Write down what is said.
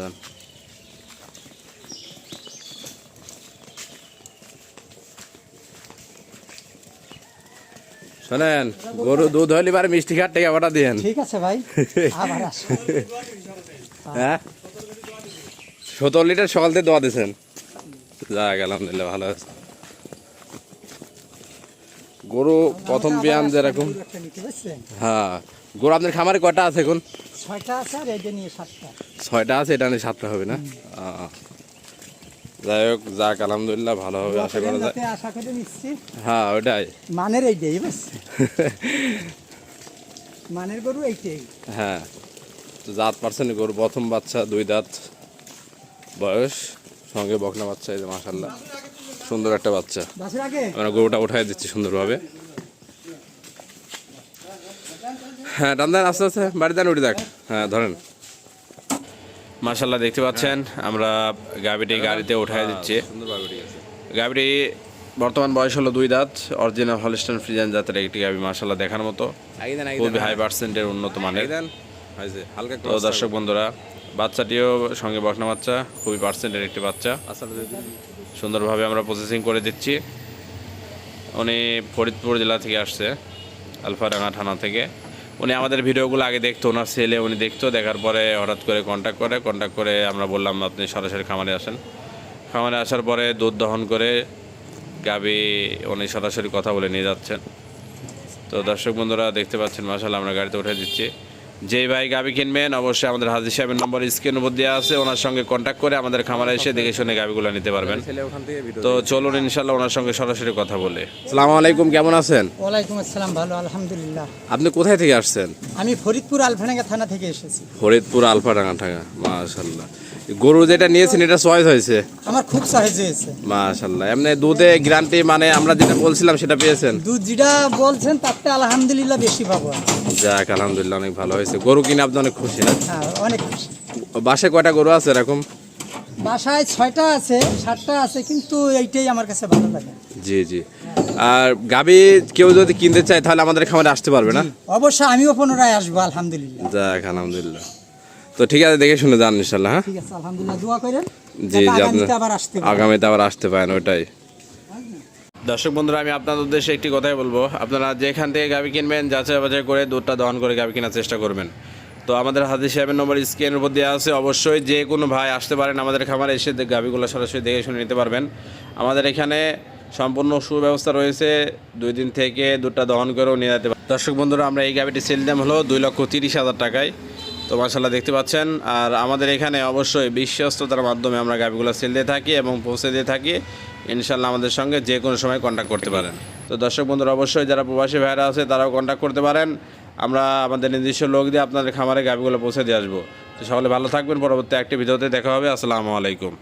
যান। শোনেন গরু দুধ হলে এবার মিষ্টি খাট থেকে আবার দিয়েন। ঠিক আছে ভাই আবার হ্যাঁ? সতেরো লিটার সকাল থেকে দোয়া দিয়েছেন। যাক আলহামদুলিল্লাহ ভালো আছে। গরু প্রথম বিয়ান যেরকম? হ্যাঁ। গরু আপনার খামারে কটা আছে এখন? ছয়টা আছে আর এইটা নিয়ে সাতটা। ছয়টা আছে এটা নিয়ে সাতটা হবে না? যাই হোক যাক আলহামদুলিল্লাহ ভালো হবে আশা করা যায়। আশা করে নিচ্ছি। হ্যাঁ ওটাই। মানের এইটাই বুঝছে? মানের গরু এইটাই। হ্যাঁ জাত পার্সেন্ট গরু প্রথম বাচ্চা দুই দাঁত বয়স সঙ্গে বকনা বাচ্চা এই যে মাসাল্লাহ সুন্দর একটা বাচ্চা। আমরা গরুটা উঠাই দিচ্ছি সুন্দরভাবে। হ্যাঁ টান আস্তে আস্তে বাড়ি দেন উঠে দেখ হ্যাঁ ধরেন। মাশাল্লাহ দেখতে পাচ্ছেন আমরা গাবিটি গাড়িতে উঠাই দিচ্ছি। গাবিটি বর্তমান বয়স হলো দুই দাঁত অরিজিনাল হলিস্টন ফ্রিজান জাতের একটি গাবি মাশাল্লাহ দেখার মতো। খুবই হাই পার্সেন্টের উন্নত মানের। হালকা তো দর্শক বন্ধুরা বাচ্চাটিও সঙ্গে বসনা বাচ্চা খুবই পার্সেন্টের একটি বাচ্চা। সুন্দরভাবে আমরা প্রসেসিং করে দিচ্ছি। উনি ফরিদপুর জেলা থেকে আসছে আলফাডাঙ্গা থানা থেকে। উনি আমাদের ভিডিওগুলো আগে দেখতো, ওনার ছেলে উনি দেখতো, দেখার পরে হঠাৎ করে কন্ট্যাক্ট করে কন্ট্যাক্ট করে আমরা বললাম, আপনি সরাসরি খামারে আসেন। খামারে আসার পরে দুধ দহন করে গাবি উনি সরাসরি কথা বলে নিয়ে যাচ্ছেন। তো দর্শক বন্ধুরা দেখতে পাচ্ছেন মাসাল আমরা গাড়িতে উঠে দিচ্ছি। যেই ভাই গাবি কিনবেন অবশ্যই আমাদের হাজির সাহেবের নম্বর স্ক্রিন উপর দেওয়া আছে। ওনার সঙ্গে কন্ট্যাক্ট করে আমাদের খামারে এসে দেখে শুনে গাবিগুলো নিতে পারবেন। তো চলুন ইনশাল্লাহ ওনার সঙ্গে সরাসরি কথা বলে। সালাম আলাইকুম কেমন আছেন? ওয়ালাইকুম আসসালাম ভালো আলহামদুলিল্লাহ। আপনি কোথায় থেকে আসছেন? আমি ফরিদপুর আলফাডাঙ্গা থানা থেকে এসেছি। ফরিদপুর আলফাডাঙ্গা থানা মাশাল্লাহ গরু যেটা নিয়েছেন এটা চয়েস হয়েছে? আমার খুব সহজ হয়েছে। মাশাল্লাহ এমনি দুধে গ্যারান্টি মানে আমরা যেটা বলছিলাম সেটা পেয়েছেন? দুধ যেটা বলছেন তাতে আলহামদুলিল্লাহ বেশি পাবো যাক আলহামদুলিল্লাহ অনেক ভালো হয়েছে। গরু কিনে আপনি অনেক খুশি না? হ্যাঁ অনেক খুশি। বাসে কয়টা গরু আছে এরকম? বাসায় ছয়টা আছে সাতটা আছে কিন্তু এইটাই আমার কাছে ভালো লাগে। জি জি। আর গাবি কেউ যদি কিনতে চায় তাহলে আমাদের খামারে আসতে পারবে না? অবশ্যই আমিও পুনরায় আসব আলহামদুলিল্লাহ। যাক আলহামদুলিল্লাহ। তো ঠিক আছে দেখে শুনে যান ইনশাল্লাহ হ্যাঁ? ঠিক আছে আলহামদুলিল্লাহ দোয়া করেন জি জি আগামীতে আবার আসতে। আগামীতে আবার আসতে পারেন ওইটাই দর্শক বন্ধুরা আমি আপনাদের উদ্দেশ্যে একটি কথাই বলব। আপনারা যেখান থেকে গাবি কিনবেন যাচাই বাছাই করে দুধটা দহন করে গাবি কেনার চেষ্টা করবেন। তো আমাদের হাজির সাহেবের নম্বর স্ক্রিনের উপর দেওয়া আছে অবশ্যই যে কোনো ভাই আসতে পারেন আমাদের খামারে এসে গাবিগুলো সরাসরি দেখে শুনে নিতে পারবেন। আমাদের এখানে সম্পূর্ণ সুব্যবস্থা রয়েছে দুই দিন থেকে দুধটা দহন করেও নিয়ে যেতে পারেন দর্শক বন্ধুরা আমরা এই গাবিটি সেল দাম হলো দুই লক্ষ তিরিশ হাজার টাকায়। তো মার্শাল্লাহ দেখতে পাচ্ছেন। আর আমাদের এখানে অবশ্যই বিশ্বস্ততার মাধ্যমে আমরা গাভিগুলো সেল দিয়ে থাকি এবং পৌঁছে দিয়ে থাকি। ইনশাল্লাহ আমাদের সঙ্গে যে কোনো সময় কন্ট্যাক্ট করতে পারেন। তো দর্শক বন্ধুরা, অবশ্যই যারা প্রবাসী ভাইরা আছে, তারাও কন্ট্যাক্ট করতে পারেন। আমরা আমাদের নির্দিষ্ট লোক দিয়ে আপনাদের খামারে গাভিগুলো পৌঁছে দিয়ে আসব। তো সকলে ভালো থাকবেন। পরবর্তী একটি ভিডিওতে দেখা হবে। আসসালামু আলাইকুম।